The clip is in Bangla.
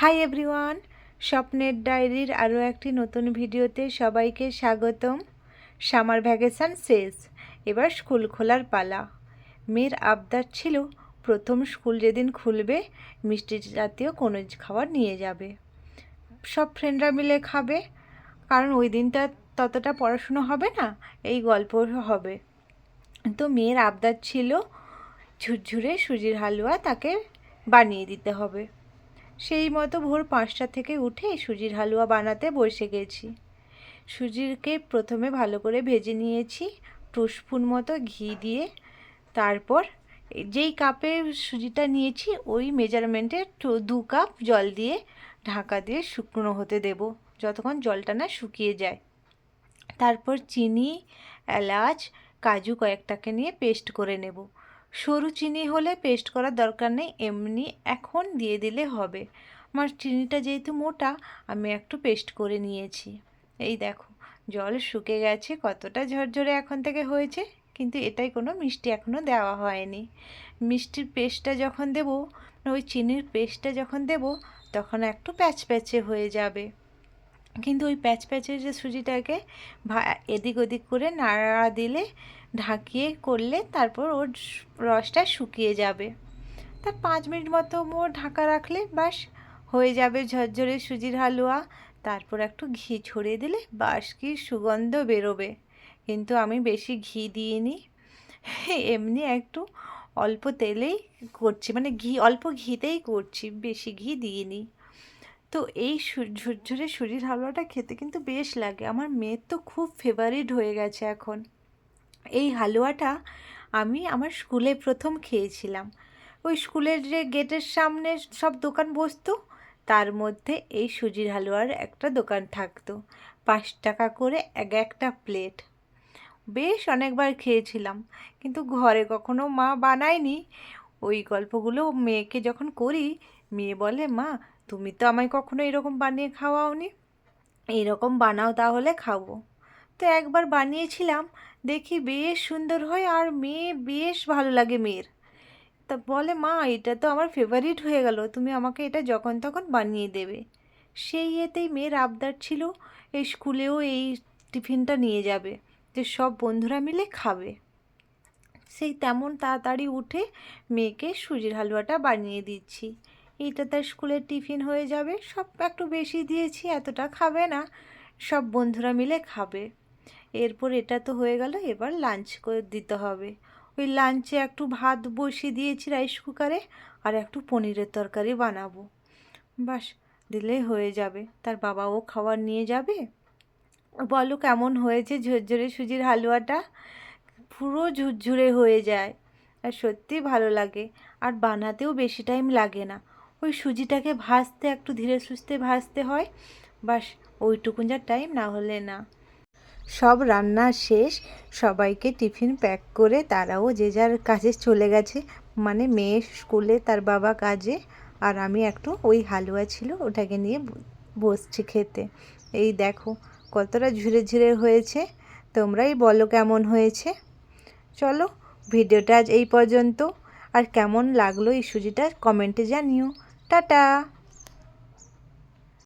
হাই এভরিওয়ান স্বপ্নের ডায়েরির আরও একটি নতুন ভিডিওতে সবাইকে স্বাগতম। সামার ভ্যাকেশন শেষ। এবার স্কুল খোলার পালা। মেয়ের আবদার ছিল, প্রথম স্কুল যেদিন খুলবে, মিষ্টি জাতীয় কোনো খাবার নিয়ে যাবে। সব ফ্রেন্ডরা মিলে খাবে। কারণ ওই দিনটা ততটা পড়াশুনো হবে না, এই গল্প হবে। তো মেয়ের আবদার ছিল, ঝুরঝুরে সুজির হালুয়া তাকে বানিয়ে দিতে হবে। সেই মতো ভোর পাঁচটা থেকে উঠে সুজির হালুয়া বানাতে বসে গেছি। সুজিরকে প্রথমে ভালো করে ভেজে নিয়েছি টু স্পুন মতো ঘি দিয়ে। তারপর যেই কাপে সুজিটা নিয়েছি, ওই মেজারমেন্টে দু কাপ জল দিয়ে ঢাকা দিয়ে শুকনো হতে দেব, যতক্ষণ জলটা না শুকিয়ে যায়। তারপর চিনি, এলাচ, কাজু কয়েকটাকে নিয়ে পেস্ট করে নেব। সরু চিনি হলে পেস্ট করার দরকার নেই, এমনি এখন দিয়ে দিলে হবে। আমার চিনিটা যেহেতু মোটা, আমি একটু পেস্ট করে নিয়েছি। এই দেখো, জল শুকে গেছে, কতটা ঝরঝরে এখন থেকে হয়েছে, কিন্তু এটাই কোনো মিষ্টি এখনও দেওয়া হয়নি। মিষ্টির পেস্টটা যখন দেব, ওই চিনির পেস্টটা যখন দেব, তখন একটু প্যাচ প্যাচে হয়ে যাবে। কিন্তু ওই প্যাচ প্যাচের যে সুজিটাকে এদিক ওদিক করে নাড়া দিলে, ঢাকিয়ে করলে তারপর ওর রসটা শুকিয়ে যাবে। তার পাঁচ মিনিট মতো মোর ঢাকা রাখলে বাস হয়ে যাবে ঝরঝরে সুজির হালুয়া। তারপর একটু ঘি ছড়িয়ে দিলে বাস কি সুগন্ধ বেরোবে। কিন্তু আমি বেশি ঘি দিইনি। এমনি একটু অল্প তেলেই করছি মানে ঘি, অল্প ঘিতেই করছি, বেশি ঘি দিইনি। তো এই ঝুরঝুরে সুজির হালুয়াটা খেতে কিন্তু বেশ লাগে। আমার মেয়ের তো খুব ফেভারিট হয়ে গেছে এখন। এই হালুয়াটা আমি আমার স্কুলে প্রথম খেয়েছিলাম। ওই স্কুলের যে গেটের সামনে সব দোকান বসতো, তার মধ্যে এই সুজির হালুয়ার একটা দোকান থাকতো। পাঁচ টাকা করে এক একটা প্লেট বেশ অনেকবার খেয়েছিলাম। কিন্তু ঘরে কখনো মা বানায়নি। ওই গল্পগুলো মেয়েকে যখন করি, মেয়ে বলে, মা তুমি তো আমায় কখনো এরকম বানিয়ে খাওয়াওনি। এইরকম বানাও তাহলে খাব। তো একবার বানিয়েছিলাম, দেখি বেশ সুন্দর হয় আর মেয়ে বেশ ভালো লাগে মেয়ের। তা বলে, মা, এটা তো আমার ফেভারিট হয়ে গেল, তুমি আমাকে এটা যখন তখন বানিয়ে দেবে। সেই ইয়েতেই মেয়ের আবদার ছিল, এই স্কুলেও এই টিফিনটা নিয়ে যাবে, যে সব বন্ধুরা মিলে খাবে। সেই তেমন তাড়াতাড়ি উঠে মেয়েকে সুজির হালুয়াটা বানিয়ে দিচ্ছি। এইটা তার স্কুলের টিফিন হয়ে যাবে। সব একটু বেশি দিয়েছি, এতটা খাবে না। সব বন্ধুরা মিলে খাবে। এরপর এটা তো হয়ে গেল, এবার লাঞ্চ করে দিতে হবে। ওই লাঞ্চে একটু ভাত বসিয়ে দিয়েছি রাইস কুকারে আর একটু পনিরের তরকারি বানাবো। বাস, দিলেই হয়ে যাবে। তার বাবাও খাবার নিয়ে যাবে। বলো কেমন হয়েছে ঝরঝরে সুজির হালুয়াটা? পুরো ঝুরঝুরে হয়ে যায়। আর সত্যি ভালো লাগে। আর বানাতেও বেশি টাইম লাগে না। ওই সুজিটাকে ভাজতে, একটু ধীরে সুস্থে ভাজতে হয়। বাস, ওইটুকুন যা টাইম না হলে না। সব রান্না শেষ। সবাইকে টিফিন প্যাক করে তারাও যে যার কাজে চলে গেছে। মানে মেয়ে স্কুলে, তার বাবা কাজে। আর আমি একটু ওই হালুয়া ছিল, ওটাকে নিয়ে বসছি খেতে। এই দেখো, কতটা ঝুরে ঝুরে হয়েছে। তোমরাই বলো কেমন হয়েছে। চলো, ভিডিওটা আজ এই পর্যন্ত। আর কেমন লাগল এই সুজিটা, কমেন্টে জানিও। টাটা